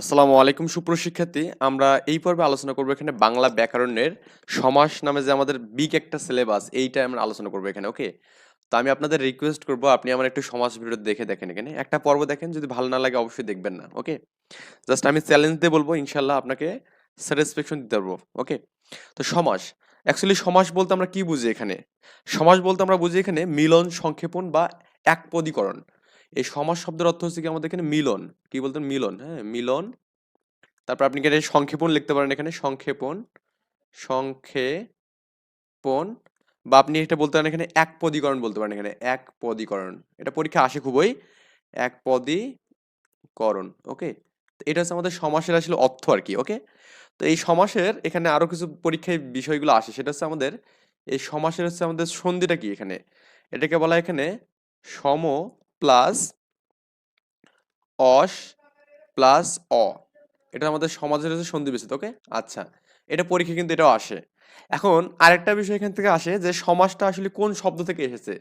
আসসালামু আলাইকুম সুপ্রশিক্ষার্থী আমরা এই পর্বে আলোচনা করব এখানে বাংলা ব্যাকরণের সমাস নামে যে আমাদের বিগ একটা সিলেবাস এইটা আমরা আলোচনা করব এখানে ওকে তো আমি আপনাদের রিকোয়েস্ট করব, আপনি আমার একটু সমাজ ভিডিও দেখে দেখেন এখানে। একটা পর্ব দেখেন, যদি ভালো না লাগে অবশ্যই দেখবেন না ওকে জাস্ট আমি চ্যালেঞ্জ দিয়ে বলব ইনশাল্লাহ আপনাকে স্যাটিসফ্যাকশন দিতে পারব ওকে তো সমাস অ্যাকচুয়ালি সমাস বলতে আমরা কি বুঝি এখানে? সমাস বলতে আমরা বুঝি এখানে মিলন, সংক্ষেপণ বা একপদীকরণ। এই সমাস শব্দের অর্থ হচ্ছে কি আমাদের এখানে মিলন। কি বলতেন? মিলন হ্যাঁ? মিলন। তারপর আপনি এখানে সংক্ষেপণ লিখতে পারেন এখানে? সংক্ষেপণ সংক্ষেপণ, বা আপনি এটা বলতে পারেন এখানে এক পদীকরণ বলতে পারেন এখানে। এক পদীকরণ। এটা পরীক্ষা আসে খুবই। এক পদীকরণ, ওকে? এটা হচ্ছে আমাদের সমাসের আসলে অর্থ আর কি, ওকে? তো এই সমাসের এখানে আরও কিছু পরীক্ষায় বিষয়গুলো আসে। সেটা হচ্ছে আমাদের, এই সমাসের হচ্ছে আমাদের সন্ধিটা কি এখানে? এটাকে বলা এখানে সম প্লাস অস প্লাস অ। এটা আমাদের সমাজের হচ্ছে সন্ধি বিচ্ছেদ, ওকে? আচ্ছা এটা পরীক্ষা কিন্তু এটাও আসে। এখন আরেকটা বিষয় এখান থেকে আসে যে সমাজটা আসলে কোন শব্দ থেকে এসেছে?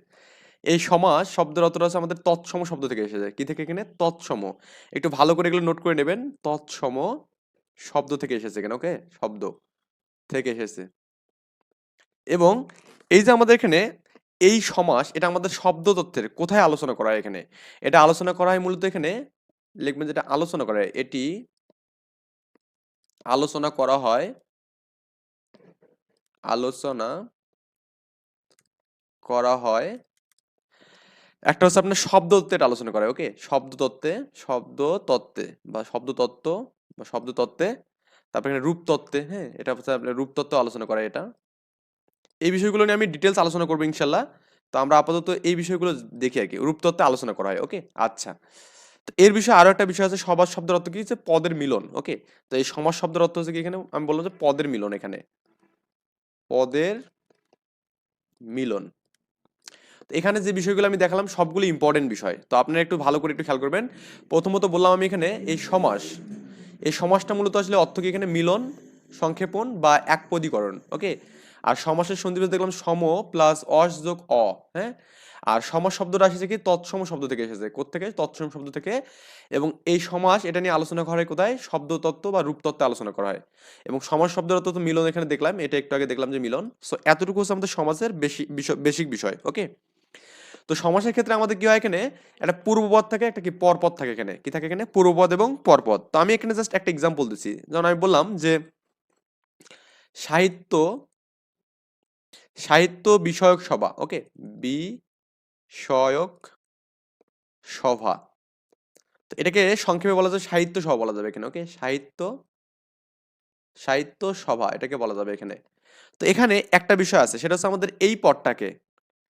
এই সমাজ শব্দের অর্থটা হচ্ছে আমাদের তৎসম শব্দ থেকে এসেছে। কি থেকে এখানে? তৎসম। একটু ভালো করে এগুলো নোট করে নেবেন। তৎসম শব্দ থেকে এসেছে এখানে, ওকে? শব্দ থেকে এসেছে। এবং এই যে আমাদের এখানে এই সমাস, এটা আমাদের শব্দ তত্ত্বের কোথায় আলোচনা করা হয় এখানে? এটা আলোচনা করা হয় মূলত এখানে, লিখবেন যেটা আলোচনা করা হয়, এটি আলোচনা করা হয়, আলোচনা করা হয়, একটা হচ্ছে আপনার শব্দ তত্ত্বের আলোচনা করে ওকে শব্দ তত্ত্বে শব্দ তত্ত্বে বা শব্দ তত্ত্ব বা শব্দ তত্ত্বে তারপর এখানে রূপ তত্ত্বে হ্যাঁ? এটা হচ্ছে আপনার রূপ তত্ত্ব আলোচনা করে এটা। এই বিষয়গুলো নিয়ে আমি ডিটেলস আলোচনা করব ইনশাল্লাহ। তো আমরা আপাতত এই বিষয়গুলো দেখি আর কি রূপতত্ত্বে আলোচনা করা হয় ওকে আচ্ছা। তো এর বিষয়ে আরও একটা বিষয় আছে সমাজ শব্দের অর্থ কি? হচ্ছে পদের মিলন ওকে তো এই সমাজ শব্দের অর্থ হচ্ছে কি এখানে? আমি বললাম যে পদের মিলন এখানে। পদের মিলন। এখানে যে বিষয়গুলো আমি দেখালাম, সবগুলো ইম্পর্টেন্ট বিষয়। তো আপনারা একটু ভালো করে একটু খেয়াল করবেন। প্রথমত বললাম আমি এখানে, এই সমাস। এই সমাসটা মূলত আসলে অর্থ কি এখানে? মিলন, সংক্ষেপণ বা একপদীকরণ ওকে আর সমাসের সন্ধিবেশ দেখলাম সম প্লাস অস যোগ অ হ্যাঁ? আর সমাস শব্দটা এসেছে কি? তৎসম শব্দ থেকে এসেছে। কোথেকে তৎসম শব্দ থেকে। এবং এই সমাস এটা নিয়ে আলোচনা করা হয় কোথায়? শব্দতত্ত্ব বা রূপতত্ত্বে আলোচনা করা হয়। এবং সমাস শব্দের তো মিলন এখানে দেখলাম। এটা একটু আগে দেখলাম যে মিলন। সো এতটুকু হচ্ছে আমাদের সমাজের বেশি বিষয় বেসিক বিষয় ওকে তো সমাসের ক্ষেত্রে আমাদের কি হয় এখানে? একটা পূর্বপদ থাকে, একটা কি? পরপদ থাকে এখানে। কি থাকে এখানে? পূর্বপদ এবং পরপদ। তো আমি এখানে জাস্ট একটা এক্সাম্পল দিচ্ছি। যেমন আমি বললাম যে সাহিত্য সাহিত্য বিষয়ক সভা, ওকে? বিষয়ক সভা। তো এটাকে সংক্ষেপে বলা যায় সাহিত্য সভা বলা যাবে এখানে, ওকে? সাহিত্য সাহিত্য সভা এটাকে বলা যাবে এখানে। তো এখানে একটা বিষয় আছে, সেটা হচ্ছে আমাদের এই পদটাকে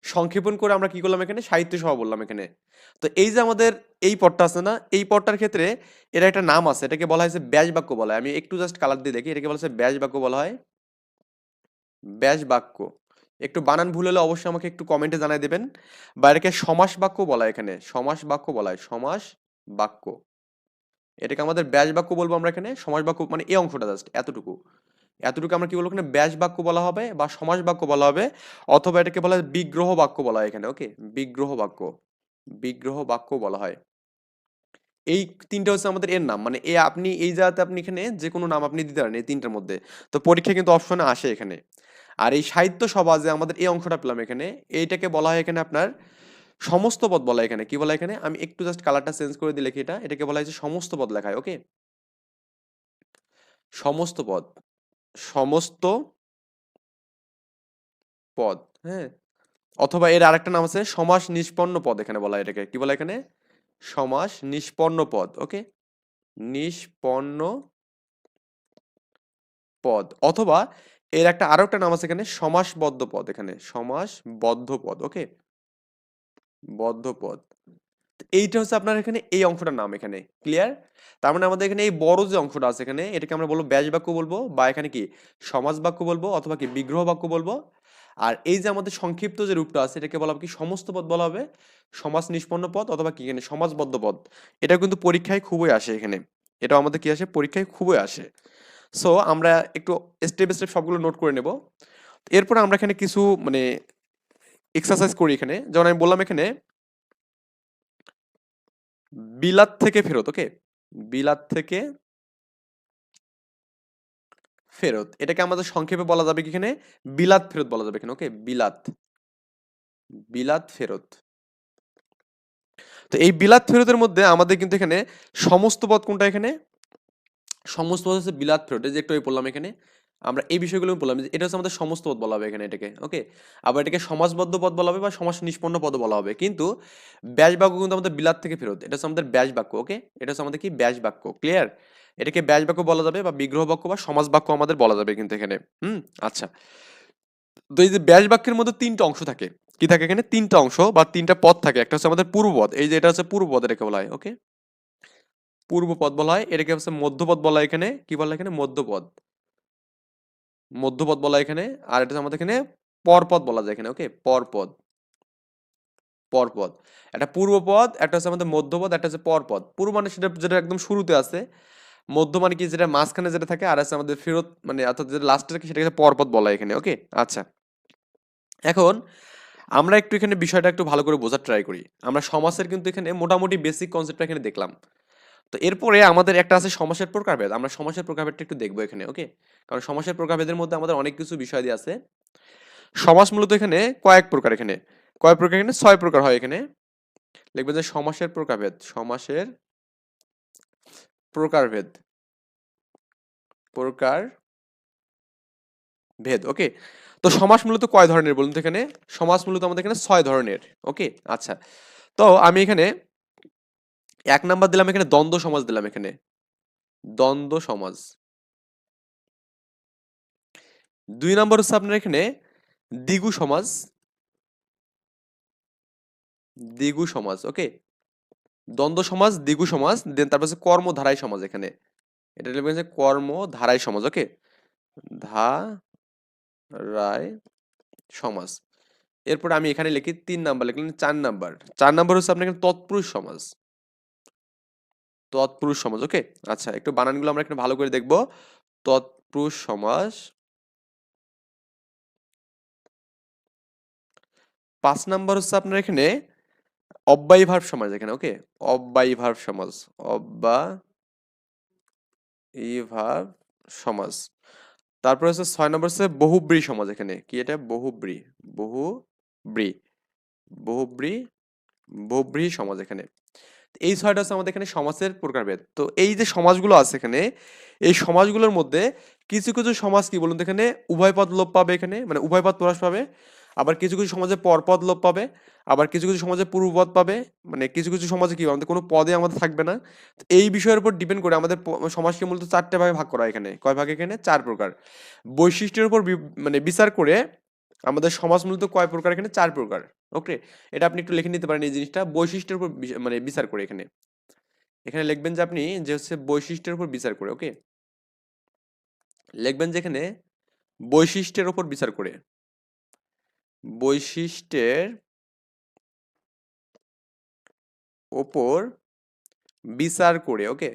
সংক্ষেপণ করে আমরা কি করলাম এখানে? সাহিত্য সভা বললাম এখানে। তো এই যে আমাদের এই পদটা আছে না, এই পদটার ক্ষেত্রে এর একটা নাম আছে, এটাকে বলা হয়েছে ব্যাস বাক্য বলা হয়। আমি একটু জাস্ট কালার দিয়ে দেখি, এটাকে বলা হচ্ছে ব্যাস বাক্য বলা হয়। ব্যাস বাক্য একটু বানান ভুল হলে অবশ্যই আমাকে একটু কমেন্টে জানাই দেবেন। বা এটাকে সমাস বাক্য বলা এখানে। সমাস বাক্য বলা হয়। সমাস বাক্য। এটাকে আমাদের ব্যাস বাক্য বলব আমরা এখানে। সমাস বাক্য মানে এই অংশটা জাস্ট এতটুকু। এতটুকু আমরা কি বলব এখানে? ব্যাস বাক্য বলা হবে বা সমাস বাক্য বলা হবে অথবা এটাকে বলা হয় বিগ্রহ বাক্য বলা হয় এখানে। ওকে বিগ্রহ বাক্য। বিগ্রহ বাক্য বলা হয়। এই তিনটা হচ্ছে আমাদের এর নাম। মানে এ আপনি, এই জায়গাতে আপনি এখানে যে কোনো নাম আপনি দিতে পারেন এই তিনটার মধ্যে। তো পরীক্ষা কিন্তু অপশনে আসে এখানে। আর এই সাহিত্য সভা যে আমাদের এই অংশটা পেলাম এখানে, এইটাকে বলা হয় এখানে আপনার সমস্ত পদ বলা এখানে। কি বলা এখানে? আমি একটু জাস্ট কালারটা চেঞ্জ করে দিলে কি এটা। এটাকে বলা হয়েছে সমস্ত পদ লেখায় ওকে সমস্ত পদ। সমস্ত পদ হ্যাঁ? অথবা এর আরেকটা নাম আছে সমাস নিষ্পন্ন পদ এখানে বলা এটাকে। কি বলা এখানে? সমাস নিষ্পন্ন পদ ওকে নিষ্পন্ন পদ। অথবা এর একটা আরও একটা নাম আছে এখানে, সমাসবদ্ধ পদ এখানে সমাসবদ্ধ পদ ওকে বদ্ধ পদ এইটা হচ্ছে আপনার এখানে এই অংশটার নাম এখানে ক্লিয়ার তার মানে আমাদের এখানে এই বড় যে অংশটা আছে এখানে, এটাকে আমরা বলব ব্যাস বাক্য বলব, বা এখানে কি সমাজ বাক্য বলব, অথবা কি বিগ্রহ বাক্য বলব। আর এই যে আমাদের সংক্ষিপ্ত যে রূপটা আছে, এটাকে বলা হবে কি সমস্ত পদ বলা হবে সমাজ নিষ্পন্ন পদ অথবা কি এখানে সমাজবদ্ধ পদ। এটা কিন্তু পরীক্ষায় খুবই আসে এখানে। এটা আমাদের কি আসে? পরীক্ষায় খুবই আসে। সো আমরা একটু স্টেপ স্টেপ সবগুলো নোট করে নেব। এরপর আমরা এখানে কিছু মানে এক্সারসাইজ করি এখানে। যেমন আমি বললাম এখানে, বিলাত থেকে ফেরত ওকে বিলাত থেকে ফেরত। এটাকে আমাদের সংক্ষেপে বলা যাবে কি এখানে? বিলাত ফেরত বলা যাবে এখানে ওকে বিলাত। বিলাত ফেরত। তো এই বিলাত ফেরতের মধ্যে আমাদের কিন্তু এখানে সমস্ত পদ কোনটা এখানে? সমস্ত পদ হচ্ছে বিলাত ফেরত যে একটু বললাম এখানে, আমরা এই বিষয়গুলো বললাম যে এটা হচ্ছে আমাদের সমস্ত পদ বলা হবে এখানে এটাকে ওকে আবার এটাকে সমাজবদ্ধ পদ বলা হবে বা সমাজ নিষ্পন্ন পদ বলা হবে, কিন্তু ব্যাস বাক্য কিন্তু আমাদের বিলাত থেকে ফেরত, এটা হচ্ছে আমাদের ব্যাস বাক্য ওকে এটা হচ্ছে আমাদের কি? ব্যাস বাক্য ক্লিয়ার এটাকে ব্যাস বাক্য বলা যাবে বা বিগ্রহ বাক্য বা সমাজ বাক্য আমাদের বলা যাবে কিন্তু এখানে, হুম? আচ্ছা। তো এই যে ব্যাস বাক্যের মধ্যে তিনটা অংশ থাকে, কি থাকে এখানে? তিনটা অংশ বা তিনটা পদ থাকে, একটা হচ্ছে আমাদের পূর্ব পূর্বপদ, এই যে এটা হচ্ছে পূর্ব পূর্বপদ এটাকে বলা হয় ওকে পূর্বপদ বলা হয়, এটাকে হচ্ছে মধ্যপদ বলা এখানে। কি বলা এখানে? মধ্যপদ মধ্যপদ বলা এখানে, আর এটা আমাদের এখানে পরপদ বলা যায় এখানে, ওকে? পরপদ পরপদ একটা পূর্বপদ একটা হচ্ছে আমাদের মধ্যপদ একটা হচ্ছে পরপদ পূর্ব মানে সেটা, যেটা একদম শুরুতে আছে। মধ্য মানে কি? যেটা মাঝখানে যেটা থাকে, আর আছে আমাদের ফেরত মানে অর্থাৎ যেটা লাস্টে থাকে, সেটাকে পরপদ বলা এখানে, ওকে? আচ্ছা। এখন আমরা একটু এখানে বিষয়টা একটু ভালো করে বোঝার ট্রাই করি। আমরা সমাসের কিন্তু এখানে মোটামুটি বেসিক কনসেপ্টটা এখানে দেখলাম। তো এরপরে আমাদের একটা আছে সমাসের প্রকারভেদ। আমরা সমাসের প্রকারভেদটা একটু দেখব এখানে, ওকে? কারণ সমাসের প্রকারভেদের মধ্যে আমাদের অনেক কিছু বিষয় দিয়ে আছে। সমাস মূলত এখানে কয়েক প্রকার এখানে। কয়েক প্রকার এখানে, ছয় প্রকার হয় এখানে। লিখবেন যে সমাসের প্রকারভেদ সমাসের প্রকারভেদ। প্রকার ভেদ ওকে? তো সমাস মূলত কয় ধরনের বলুন তো এখানে? সমাস মূলত আমাদের এখানে ছয় ধরনের, ওকে? আচ্ছা। তো আমি এখানে এক নাম্বার দিলাম এখানে, দ্বন্দ্ব সমাজ দিলাম এখানে। দ্বন্দ্ব সমাজ। দুই নম্বর হচ্ছে আপনার এখানে দ্বিগু সমাজ। দ্বিগু সমাজ, ওকে? দ্বন্দ্ব সমাজ দ্বিগু সমাজ, দেন তারপর হচ্ছে কর্মধারায় সমাজ এখানে। এটা লিখবেন যে কর্মধারায় সমাজ, ওকে? ধা রায় সমাজ। এরপর আমি এখানে লিখি তিন নাম্বার লিখলেন চার নাম্বার। চার নাম্বার হচ্ছে আপনার এখানে তৎপুরুষ সমাজ। তৎপুরুষ সমাজ ওকে আচ্ছা একটু বানানগুলো আমরা এখানে ভালো করে দেখব। তৎপুরুষ সমাজ পাঁচ নাম্বার হচ্ছে আপনার এখানে অব্যয়ী ভার্ব সমাজ এখানে ওকে অব্যয়ী ভার্ব সমাজ, অব্যয়ী ভার্ব সমাজ। তারপর হচ্ছে ছয় নম্বর হচ্ছে বহুব্রী সমাজ এখানে। কি এটা? বহুব্রী বহুব্রী বহুব্রী বহুব্রী সমাজ এখানে। এই ছয়টা হচ্ছে আমাদের এখানে সমাজের প্রকারভেদ। তো এই যে সমাজগুলো আছে এখানে, এই সমাজগুলোর মধ্যে কিছু কিছু সমাজ কি বলুন এখানে, উভয় পদ লোপ পাবে এখানে মানে উভয় পদ প্রকাশ পাবে। আবার কিছু কিছু সমাজে পরপদ লোপ পাবে, আবার কিছু কিছু সমাজে পূর্বপদ পাবে মানে কিছু কিছু সমাজে কি আমাদের কোনো পদে আমাদের থাকবে না। এই বিষয়ের উপর ডিপেন্ড করে আমাদের সমাজকে মূলত চারটে ভাগে ভাগ করা এখানে। কয় ভাগ এখানে? চার প্রকার। বৈশিষ্ট্যের উপর মানে বিচার করে আমাদের সমাজ মূলত কয় প্রকার? এখানে চার প্রকার ওকে এটা আপনি একটু লিখে নিতে পারেন এই জিনিসটা। বৈশিষ্ট্যের উপর মানে বিচার করে এখানে। এখানে লিখবেন যে আপনি যে হচ্ছে বৈশিষ্ট্যের উপর বিচার করে ওকে লিখবেন যে এখানে বৈশিষ্ট্যের উপর বিচার করে। বৈশিষ্ট্যের ওপর বিচার করে ওকে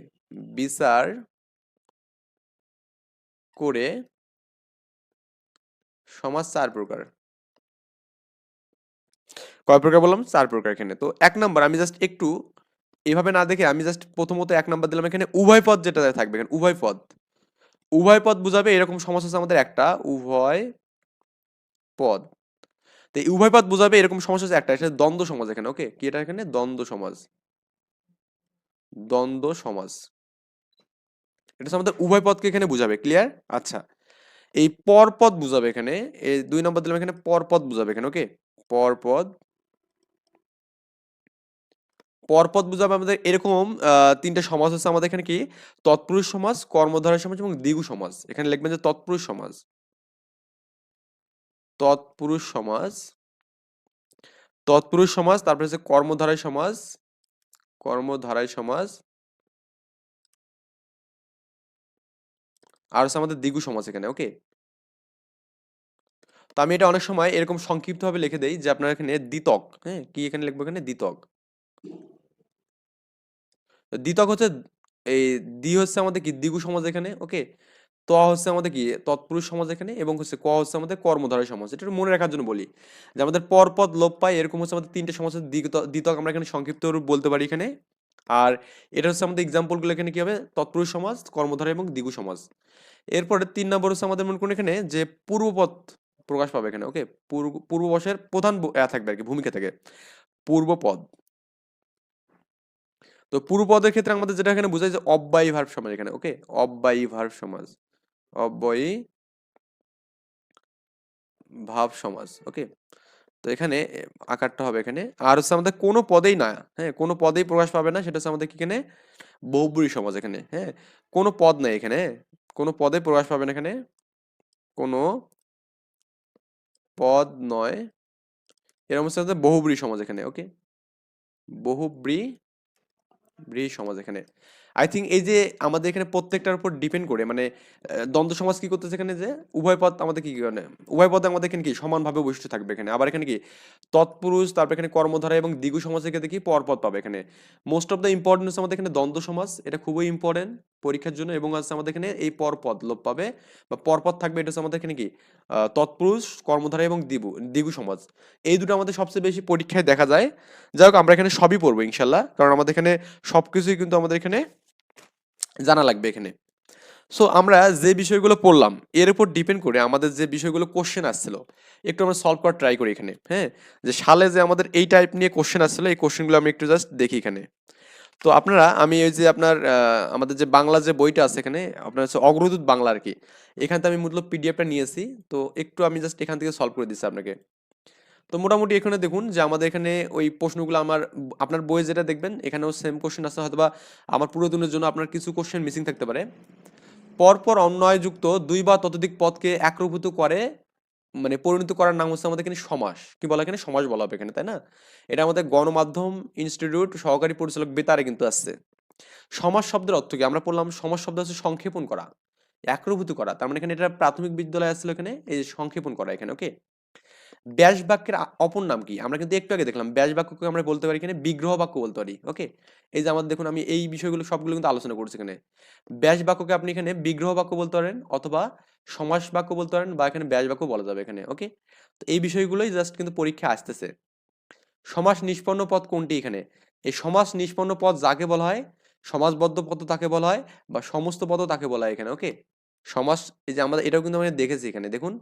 বিচার করে সমাজ চার প্রকার। কয় প্রকার বললাম? চার প্রকার এখানে। তো এক নাম্বার, আমি জাস্ট একটু এভাবে না দেখে আমি জাস্ট প্রথমত এক নাম্বার দিলাম এখানে উভয় পদ যেটা থাকবে এখানে, উভয় পদ। উভয় পদ বুঝাবে এরকম সমস্যা আছে আমাদের একটা, উভয় পদ। তো এই উভয় পদ বুঝাবে এরকম সমস্যা আছে একটা এটা দ্বন্দ্ব সমাজ এখানে ওকে কি এটা এখানে? দ্বন্দ্ব সমাজ। দ্বন্দ্ব সমাজ। এটা আমাদের উভয় পদকে এখানে বুঝাবে ক্লিয়ার আচ্ছা। এই পরপদ বুঝাবে এখানে। এই দুই নম্বর দিলাম এখানে পরপদ বুঝাবে এখানে ওকে পরপদ পরপদ বুঝাবে আমাদের এরকম তিনটা সমাজ হচ্ছে আমাদের এখানে কি? তৎপুরুষ সমাজ কর্মধারয় সমাজ এবং দ্বিগু সমাজ এখানে লিখবেন যে তৎপুরুষ সমাজ তৎপুরুষ সমাজ তৎপুরুষ সমাজ তারপরে হচ্ছে কর্মধারায় সমাজ কর্মধারায় সমাজ আর হচ্ছে আমাদের দ্বিগু সমাজ এখানে ওকে তো আমি এটা অনেক সময় এরকম সংক্ষিপ্তভাবে লিখে দেই যে আপনার এখানে দ্বিতক হ্যাঁ? কি এখানে লিখব এখানে? দ্বিতক। দ্বিতক হচ্ছে এই দ্বি হচ্ছে আমাদের কি? দ্বিগু সমাজ এখানে ওকে ত হচ্ছে আমাদের কি? তৎপুরুষ সমাজ এখানে এবং হচ্ছে ক হচ্ছে আমাদের কর্মধারয় সমাজ। এটা মনে রাখার জন্য বলি যে আমাদের পরপদ লোপ পায় এরকম হচ্ছে আমাদের তিনটে দ্বিগত- দ্বিতক আমরা এখানে সংক্ষিপ্ত বলতে পারি এখানে। আর এটা হচ্ছে আমাদের এক্সাম্পলগুলো এখানে কি হবে? তৎপুরুষ সমাজ কর্মধারয় এবং দ্বিগু সমাজ। এরপরে তিন নম্বর হচ্ছে আমাদের মনে করুন এখানে? যে পূর্বপদ প্রকাশ পাবে এখানে ওকে পূর্ব পূর্ববশের প্রধান থাকবে আর কি, ভূমিকা থাকে। পূর্বপদ। তো পূর্বপদের ক্ষেত্রে আমাদের যেটা এখানে বোঝায় যে অব্যয়ী ভার্ব সমাজ এখানে ওকে অব্যয়ী ভার্ব সমাজ। অব্যয়ী ভাব সমাজ ওকে তো এখানে আকারটা হবে এখানে। আর হচ্ছে আমাদের কোনো পদেই না হ্যাঁ কোনো পদেই প্রকাশ পাবে না। সেটা হচ্ছে আমাদের এখানে? বহুব্রী সমাজ এখানে। হ্যাঁ কোনো পদ নাই এখানে? কোনো পদে প্রকাশ পাবে না এখানে। কোনো পদ নয়। এরকম হচ্ছে আমাদের বহুব্রী সমাজ এখানে, ওকে? বহুব্রী ব্রী সমাজ এখানে। আই থিঙ্ক এই যে আমাদের এখানে প্রত্যেকটার উপর ডিপেন্ড করে মানে দ্বন্দ্ব সমাজ কি করতেছে এখানে যে, উভয় পথ আমাদের কি মানে উভয় পদে আমাদের এখানে কি সমানভাবে বৈশিষ্ট্য থাকবে এখানে? আবার এখানে কি তৎপুরুষ, তারপর এখানে কর্মধারা এবং দ্বিগু সমাজের ক্ষেত্রে কি পরপদ পাবে এখানে? মোস্ট অফ দ্য ইম্পর্টেন্স আমাদের এখানে দ্বন্দ্ব সমাজ, এটা খুবই ইম্পর্টেন্ট পরীক্ষার জন্য এবং আছে আমাদের এখানে এই পরপদ লোপ পাবে বা পরপদ থাকবে এটা হচ্ছে আমাদের এখানে কি তৎপুরুষ, কর্মধারা এবং দিবু দ্বিগু সমাজ। এই দুটো আমাদের সবচেয়ে বেশি পরীক্ষায় দেখা যায়। যাই হোক, আমরা এখানে সবই পড়ব ইনশাল্লাহ, কারণ আমাদের এখানে সবকিছুই কিন্তু আমাদের এখানে জানা লাগবে এখানে। সো আমরা যে বিষয়গুলো পড়লাম, এর উপর ডিপেন্ড করে আমাদের যে বিষয়গুলো কোশ্চেন আসছিল, একটু আমরা সলভ করার ট্রাই করি এখানে হ্যাঁ? যে সালে যে আমাদের এই টাইপ নিয়ে কোশ্চেন আসছিল, এই কোশ্চেনগুলো আমি একটু জাস্ট দেখি এখানে। তো আপনারা, আমি ওই যে আপনার আমাদের যে বাংলা যে বইটা আছে এখানে, আপনার হচ্ছে অগ্রদূত বাংলা আর কি, এখান থেকে আমি মূলত পিডিএফটা নিয়েছি, তো একটু আমি জাস্ট এখান থেকে সলভ করে দিচ্ছি আপনাকে। তো মোটামুটি এখানে দেখুন যে আমাদের এখানে ওই প্রশ্নগুলো আমার, আপনার বইয়ে যেটা দেখবেন, এখানেও সেম কোশ্চেন আছে হয়তো আমার পুরো দিনের জন্য আপনার কিছু কোশ্চেন মিসিং থাকতে পারে। পরপর অন্যয়যুক্ত দুই বা ততোধিক পদকে একরূপত করে মানে পরিণত করার নাম হচ্ছে আমাদের এখানে সমাস। কি বলা এখানে? সমাস বলা হবে এখানে, তাই না? এটা আমাদের গণমাধ্যম ইনস্টিটিউট সহকারী পরিচালক বেতারে কিন্তু আসছে। সমাস শব্দের অর্থ কি? আমরা পড়লাম সমাস শব্দ হচ্ছে সংক্ষেপণ করা, একরূপত করা। তার মানে এখানে এটা প্রাথমিক বিদ্যালয় আসছিল এখানে, এই যে সংক্ষেপণ করা এখানে ওকে ব্যাস বাক্যের অপর নাম কি? আমরা কিন্তু একটু আগে দেখলাম, ব্যাস বাক্যকে আমরা বলতে পারি এখানে বিগ্রহ বাক্য বলতে পারি ওকে এই যে আমাদের দেখুন, আমি এই বিষয়গুলো, সবগুলো কিন্তু আলোচনা করছি এখানে। ব্যাস বাক্যকে আপনি এখানে বিগ্রহ বাক্য বলতে পারেন অথবা সমাস বাক্য বলতে পারেন বা এখানে ব্যাস বাক্য বলা যাবে এখানে ওকে তো এই বিষয়গুলোই জাস্ট কিন্তু পরীক্ষা আসতেছে। সমাস নিষ্পন্ন পদ কোনটি এখানে? এই সমাস নিষ্পন্ন পদ যাকে বলা হয়? সমাজবদ্ধ পদ তাকে বলা হয় বা সমস্ত পদ তাকে বলা হয় এখানে ওকে সমাস, এই যে আমাদের, এটাও কিন্তু আমরা দেখেছি এখানে, দেখুন।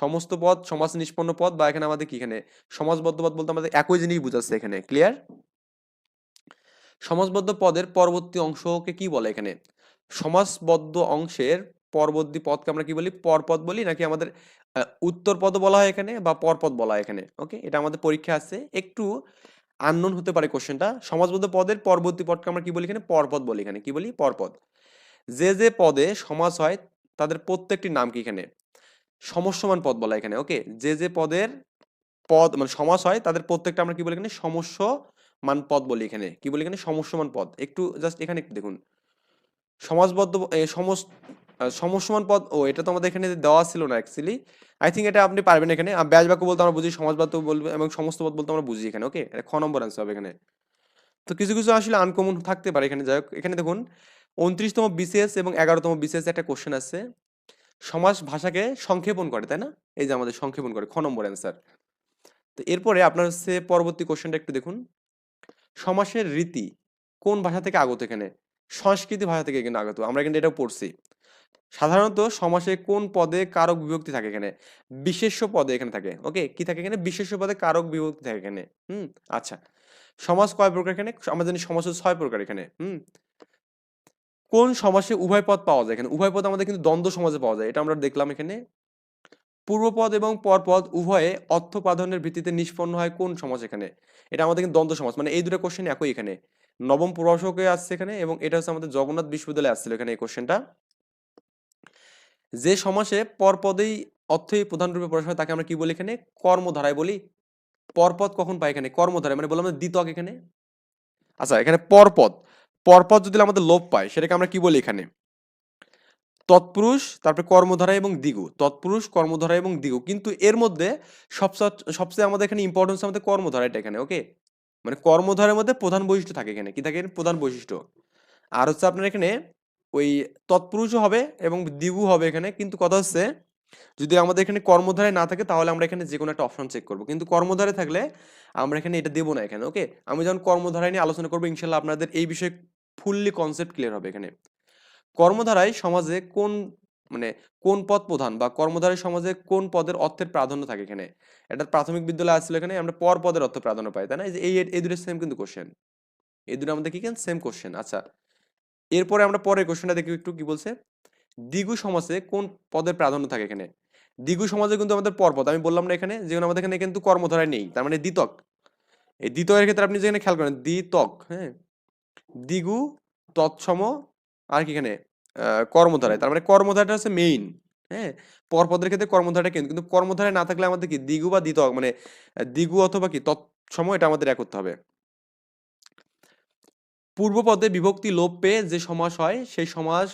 সমস্ত পদ সমাজ নিষ্পন্ন পদ বা এখানে আমাদের কি এখানে? সমাজবদ্ধ পদ বলতে আমাদের একই জিনিস বুঝাচ্ছে এখানে ক্লিয়ার সমাজবদ্ধ পদের পরবর্তী অংশকে কি বলে এখানে? সমাজবদ্ধ অংশের পরবর্তী পদকে আমরা কি বলি? পরপদ বলি? নাকি আমাদের উত্তর পদ বলা হয় এখানে বা পরপদ বলা হয় এখানে? ওকে এটা আমাদের পরীক্ষা আছে। একটু আননোন হতে পারে কোশ্চেনটা সমাজবদ্ধ পদের পরবর্তী পদকে আমরা কি বলি এখানে? পরপদ বলি এখানে। কি বলি? পরপদ। যে যে পদে সমাজ হয়, তাদের প্রত্যেকটির নাম কি এখানে? সমস্যমান পদ বলা এখানে ওকে যে যে পদের পদ মানে সমাস হয়, তাদের প্রত্যেকটা আমরা কি বলি এখানে? সমস্যমান পদ বলি এখানে। কি বলি এখানে? সমস্যমান পদ। একটু জাস্ট এখানে একটু দেখুন। সমাজবদ্ধ সমস পদ, ও, এটা তো আমাদের এখানে দেওয়া ছিল না অ্যাকচুয়ালি আই থিঙ্ক এটা আপনি পারবেন এখানে। ব্যাস বাক্য বলতে আমরা বুঝি সমাজবাদ্য বলবে এবং সমস্ত পদ বলতে আমরা বুঝি এখানে ওকে এটা খ নম্বর আনসার হবে এখানে। তো কিছু কিছু আসলে আনকমন থাকতে পারে এখানে। যাই হোক, এখানে দেখুন, উনত্রিশতম বিসিএস এবং এগারোতম বিসিএস একটা কোশ্চেন আছে সমাজ ভাষাকে সংক্ষেপণ করে, তাই না? এই যে আমাদের সংক্ষেপণ করে, খ নম্বর অ্যান্সার তো এরপরে আপনার হচ্ছে পরবর্তী কোশ্চেনটা একটু দেখুন। সমাসের রীতি কোন ভাষা থেকে আগত এখানে? সংস্কৃতি ভাষা থেকে কিন্তু আগত, আমরা কিন্তু এটাও পড়ছি। সাধারণত সমাসে কোন পদে কারক বিভক্তি থাকে এখানে? বিশেষ্য পদে এখানে থাকে ওকে কি থাকে এখানে? বিশেষ্য পদে কারক বিভক্তি থাকে এখানে, হুম? আচ্ছা। সমাজ কয় প্রকার এখানে? আমাদের সমাজ ছয় প্রকার এখানে, হুম? কোন সমাসে উভয় পদ পাওয়া যায়? এখানে উভয় পদ আমাদের কিন্তু দ্বন্দ্ব সমাজে পাওয়া যায়। এটা আমরা দেখলাম এখানে। পূর্বপদ এবং পরপদ উভয়ে অর্থ প্রাধান্যের ভিত্তিতে নিষ্পন্ন হয় কোন সমাজ এখানে? এটা আমাদের কিন্তু দ্বন্দ্ব সমাজ। মানে এই দুটো কোশ্চেন একই এখানে। নবম প্রভাষকে আসছে এখানে এবং এটা হচ্ছে আমাদের জগন্নাথ বিশ্ববিদ্যালয়ে আসছিল এখানে এই কোশ্চেনটা যে সমাসে পরপদেই অর্থই প্রধান রূপে প্রকাশ হয়, তাকে আমরা কি বলি এখানে? কর্মধারায় বলি। পরপদ কখন পাই এখানে? কর্মধারায়। মানে বললাম দ্বিতক এখানে। আচ্ছা এখানে পরপদ পরপদ যদি আমাদের লোপ পায়, সেটাকে আমরা কি বলি এখানে? তৎপুরুষ, তারপরে কর্মধারা এবং দিগু। তৎপুরুষ, কর্মধারা এবং দিগু। কিন্তু এর মধ্যে সবচেয়ে সবচেয়ে আমাদের এখানে ইম্পর্টেন্স আমাদের কর্মধারা এটা এখানে ওকে মানে কর্মধারের মধ্যে প্রধান বৈশিষ্ট্য থাকে এখানে। কি থাকে? প্রধান বৈশিষ্ট্য। আর হচ্ছে আপনার এখানে ওই তৎপুরুষও হবে এবং দিগু হবে এখানে। কিন্তু কথা হচ্ছে, যদি আমাদের এখানে কর্মধারায় না থাকে, তাহলে আমরা এখানে যে কোনো একটা অপশন চেক করব। কিন্তু কর্মধারে থাকলে আমরা এখানে এটা দেবো না এখানে ওকে আমি যখন কর্মধারায় নিয়ে আলোচনা করব ইনশাল্লাহ আপনাদের এই বিষয়ে ফুললি কনসেপ্ট ক্লিয়ার হবে এখানে। কর্মধারায় সমাজে কোন মানে কোন পদ প্রধান বা কর্মধারায় সমাজে কোন পদের অর্থের প্রাধান্য থাকে এখানে? এটা প্রাথমিক বিদ্যালয় আসলে এখানে, আমরা পর পদের অর্থ প্রাধান্য পাই, তাই না? এই এই দুটো সেম কিন্তু কোশ্চেন এই দুটো আমাদের কি কেন? সেম কোশ্চেন আচ্ছা। এরপরে আমরা পরের কোশ্চেনটা দেখি একটু কি বলছে? দ্বিগু সমাজে কোন পদের প্রাধান্য থাকে এখানে? দ্বিগু সমাজে কিন্তু আমাদের পরপদ আমি বললাম না এখানে যেখানে আমাদের এখানে কিন্তু কর্মধারায় নেই, তার মানে দ্বিতক। এই দ্বিতকের ক্ষেত্রে আপনি যেখানে খেয়াল করেন, দ্বিতক হ্যাঁ? দ্বিগু তৎসম, আর কি এখানে? কর্মধারায়। তার মানে কর্মধারাটা হচ্ছে মেইন হ্যাঁ? পরপদের ক্ষেত্রে কর্মধারাটা কিন্তু কিন্তু কর্মধারায় না থাকলে আমাদের কি দ্বিগু বা দ্বিতক? মানে দ্বিগু অথবা কি তৎসম, এটা আমাদের এক করতে হবে। পূর্বপদে বিভক্তি লোপ পেয়ে যে সমাস হয়, সেই সমাস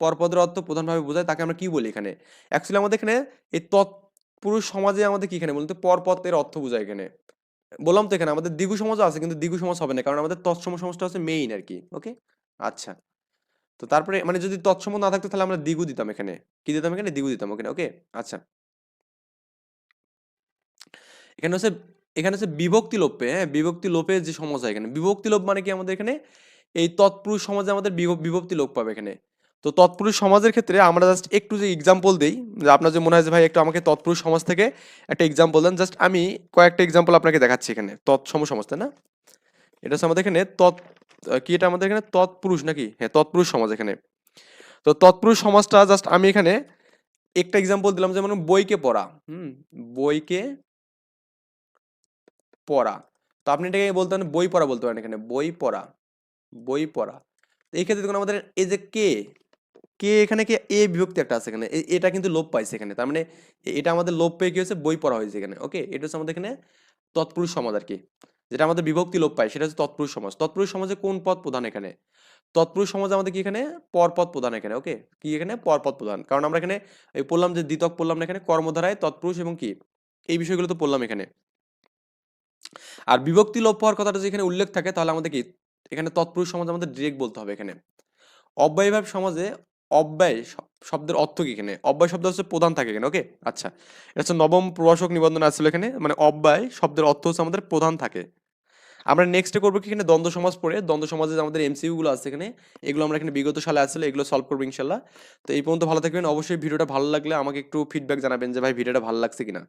পরপদের অর্থ প্রধানভাবে বোঝায়, তাকে আমরা কি বলি এখানে? অ্যাকচুয়ালি আমাদের এখানে এই তৎপুরুষ সমাজে আমাদের কি এখানে বলতে পরপদের অর্থ বোঝায় এখানে। বললাম তো এখানে, আমাদের দ্বিগু সমাজও আছে কিন্তু দ্বিগু সমাজ হবে না, কারণ আমাদের তৎসম সমাজটা হচ্ছে মেইন আর কি ওকে আচ্ছা। তো তারপরে মানে যদি তৎসম না থাকতো তাহলে আমরা দ্বিগু দিতাম এখানে। কি দিতাম এখানে? দ্বিগু দিতাম ওখানে ওকে আচ্ছা। এখানে হচ্ছে এখানে হচ্ছে বিভক্তি লোপে হ্যাঁ? বিভক্তি লোপে যে সমাজ হয় এখানে। বিভক্তি লোপ মানে কি আমাদের এখানে? এই তৎপুরুষ সমাজে আমাদের বিভ- বিভক্তি লোপ পাবে এখানে। তো তৎপুরুষ সমাজের ক্ষেত্রে আমরা জাস্ট একটু যে এক্সাম্পল দিই, যে আপনার যে মনে হয় যে ভাই একটু আমাকে তৎপুরুষ সমাজ থেকে একটা এক্সাম্পল দেন জাস্ট আমি কয়েকটা এক্সাম্পল আপনাকে দেখাচ্ছি এখানে তৎসম সমাজ, তাই না? এটা হচ্ছে আমাদের এখানে তৎ কি এটা আমাদের এখানে? তৎপুরুষ নাকি? হ্যাঁ তৎপুরুষ সমাজ এখানে। তো তৎপুরুষ সমাজটা জাস্ট আমি এখানে একটা এক্সাম্পল দিলাম, যেমন বইকে পড়া, হুম, বইকে পড়া। তো আপনি এটাকে বলতে পারেন বই পড়া বলতে পারেন এখানে, বই পড়া বই পড়া। এই ক্ষেত্রে দেখুন আমাদের এই যে কে কে এখানে কি এ বিভক্তি একটা আছে এখানে? এটা কিন্তু লোপ পাইছে এখানে। তার মানে এটা আমাদের লোপ পেয়ে কি হচ্ছে বই পড়া হয়েছে এখানে। ওকে? এটা হচ্ছে আমাদের এখানে তৎপুরুষ সমাজ আর কি। যেটা আমাদের বিভক্তি লোপ পায়, সেটা হচ্ছে তৎপুরুষ সমাজ। তৎপুরুষ সমাজে কোন পদ প্রধান এখানে? তৎপুরুষ সমাজে আমাদের কি এখানে? পরপদ প্রধান এখানে, ওকে? কি এখানে? পরপদ প্রধান। কারণ আমরা এখানে এই পড়লাম যে দ্বিতক পড়লাম না এখানে, কর্মধারায় তৎপুরুষ এবং কি? এই বিষয়গুলো তো পড়লাম এখানে। আর বিভক্তি লোপ হওয়ার কথাটা যেখানে উল্লেখ থাকে, তাহলে আমাদের কি? এখানে তৎপুরুষ সমাজ আমাদের ডিরেক্ট বলতে হবে এখানে। অব্যয়ভাব সমাজে অব্যয় শব্দের অর্থ কি এখানে? অব্যয় শব্দ হচ্ছে প্রধান থাকে এখানে ওকে আচ্ছা। এটা হচ্ছে নবম প্রভাষক নিবন্ধন আসলে এখানে মানে অব্যয় শব্দের অর্থ হচ্ছে আমাদের প্রধান থাকে। আমরা নেক্সটে করব কি এখানে? দ্বন্দ্ব সমাজ পড়ে। দ্বন্দ্ব সমাজে আমাদের এমসিইউ গুলো আছে এখানে, এগুলো আমরা এখানে বিগত সালে আসলে এগুলো সলভ করব ইনশাল্লাহ। তো এই পর্যন্ত ভালো থাকবেন। অবশ্যই ভিডিওটা ভালো লাগলে আমাকে একটু ফিডব্যাক জানাবেন যে, ভাই, ভিডিওটা ভালো লাগছে কিনা?